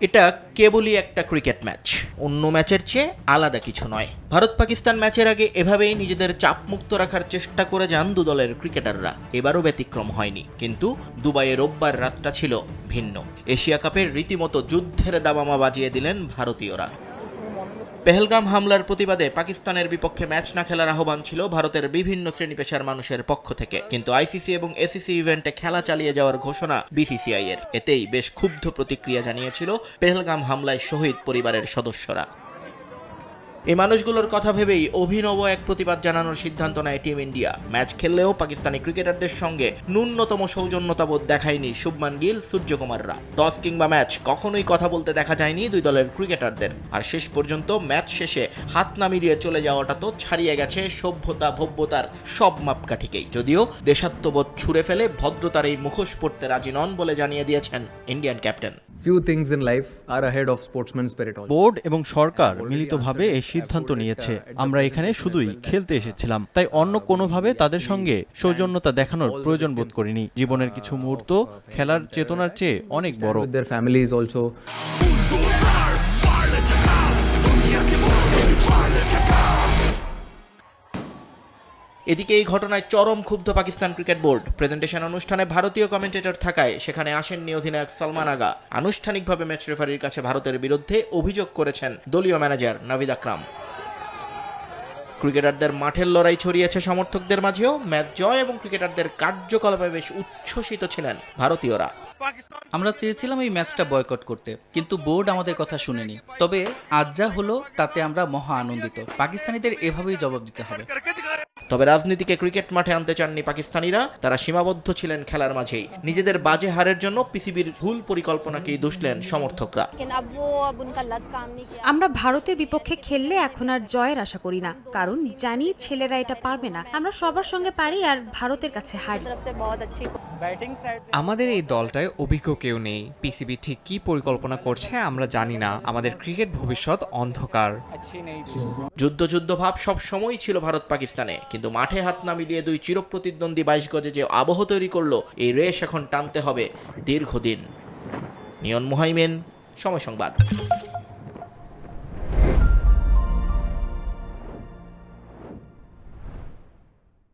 এটা কেবলই একটা ক্রিকেট ম্যাচ অন্য ম্যাচের চেয়ে আলাদা কিছু নয়। ভারত পাকিস্তান ম্যাচের আগে এভাবেই নিজেদের চাপমুক্ত রাখার চেষ্টা করে যান দু দলের ক্রিকেটাররা এবারও ব্যতিক্রম হয়নি। কিন্তু দুবাইয়ে রোববার রাতটা ছিল ভিন্ন। এশিয়া কাপের রীতিমতো যুদ্ধের দাবামা বাজিয়ে দিলেন ভারতীয়রা। পেহেলগাম হামলার প্রতিবাদে পাকিস্তানের বিপক্ষে ম্যাচ না খেলার আহ্বান ছিল ভারতের বিভিন্ন শ্রেণি পেশার মানুষের পক্ষ থেকে। কিন্তু আইসিসি এবং এসিসি ইভেন্টে খেলা চালিয়ে যাওয়ার ঘোষণা বিসিসিআই এর এতেই বেশ ক্ষুব্ধ প্রতিক্রিয়া জানিয়েছিল পেহেলগাম হামলায় শহীদ পরিবারের সদস্যরা। এই মানুষগুলোর কথা ভেবেই অভিনব এক প্রতিবাদ জানানোর সিদ্ধান্ত নেয় টিম ইন্ডিয়া। ম্যাচ খেললেও পাকিস্তানি ক্রিকেটারদের সঙ্গে ন্যূনতম সৌজন্যতাবোধ দেখায়নি শুভমান গিল, সূর্যকুমাররা। টস কিংবা ম্যাচ, কখনোই কথা বলতে দেখা যায়নি দুই দলের ক্রিকেটারদের। আর শেষ পর্যন্ত ম্যাচ শেষে হাত না মিলিয়ে চলে যাওয়াটা তো ছাড়িয়ে গেছে সভ্যতা, ভব্যতার সব মাপকাঠিকেই। যদিও দেশাত্মবোধ ছুঁড়ে ফেলে ভদ্রতার এই মুখোশ পড়তে রাজি নন বলে জানিয়ে দিয়েছেন Indian captain. Few things in life are ahead of sportsman spirit also. Board এবং সরকার মিলিতভাবে এই সিদ্ধান্ত নিয়েছে। আমরা এখানে শুধুই খেলতে এসেছিলাম। তাই অন্য কোনোভাবে তাদের সঙ্গে সৌজন্যতা দেখানোর প্রয়োজন বোধ করিনি। জীবনের কিছু মুহূর্ত খেলার চেতনার চেয়ে অনেক বড়। with their families also. এদিকে এই ঘটনায় চরম ক্ষুব্ধ পাকিস্তান ক্রিকেট বোর্ড। প্রেজেন্টেশন অনুষ্ঠানে ভারতীয় কমেন্টেটর থাকায় সেখানে আসেননি অধিনায়ক সালমান আগা। আনুষ্ঠানিকভাবে ম্যাচ রেফারির কাছে ভারতের বিরুদ্ধে অভিযোগ করেছেন দলীয় ম্যানেজার নাভিদ আকরাম। ক্রিকেটারদের মাঠের লড়াই ছড়িয়েছে সমর্থকদের মাঝেও। ম্যাচ জয় এবং ক্রিকেটারদের কার্যকলাপে বেশ উচ্ছ্বসিত ছিলেন ভারতীয়রা। আমরা চেয়েছিলাম এই ম্যাচটা বয়কট করতে, কিন্তু বোর্ড আমাদের কথা শুনেনি। তবে আজ যা হলো, তাতে আমরা মহা আনন্দিত। পাকিস্তানিদের এভাবেই জবাব দিতে হবে। তবে রাজনীতিকে ক্রিকেট মাঠে আনতে চাননি পাকিস্তানিরা তারা সীমাবদ্ধ ছিলেন খেলার মাঝেই। নিজেদের বাজে হারের জন্য পিসিবির ভুল পরিকল্পনাকেই দুষলেন সমর্থকরা। আমরা ভারতের বিপক্ষে খেললে এখন আর জয়ের আশা করি না। কারণ জানি ছেলেরা এটা পারবে না। আমরা সবার সঙ্গে পারি আর ভারতের কাছে হারি। আমাদের এই দলটায় অভিজ্ঞ কেউ নেই। পিসিবি ঠিক কি পরিকল্পনা করছে আমরা জানি না। আমাদের ক্রিকেট ভবিষ্যৎ অন্ধকার। যুদ্ধ যুদ্ধ ভাব সব সময় ছিল ভারত পাকিস্তানে। কিন্তু মাঠে হাত না মিলিয়ে দুই চিরপ্রতিদ্বন্দ্বী বাইশ গজে যে আবহ তৈরি করল এই রেশ এখন টানতে হবে দীর্ঘদিন। নিয়ন মুহাইমেন সময় সংবাদ।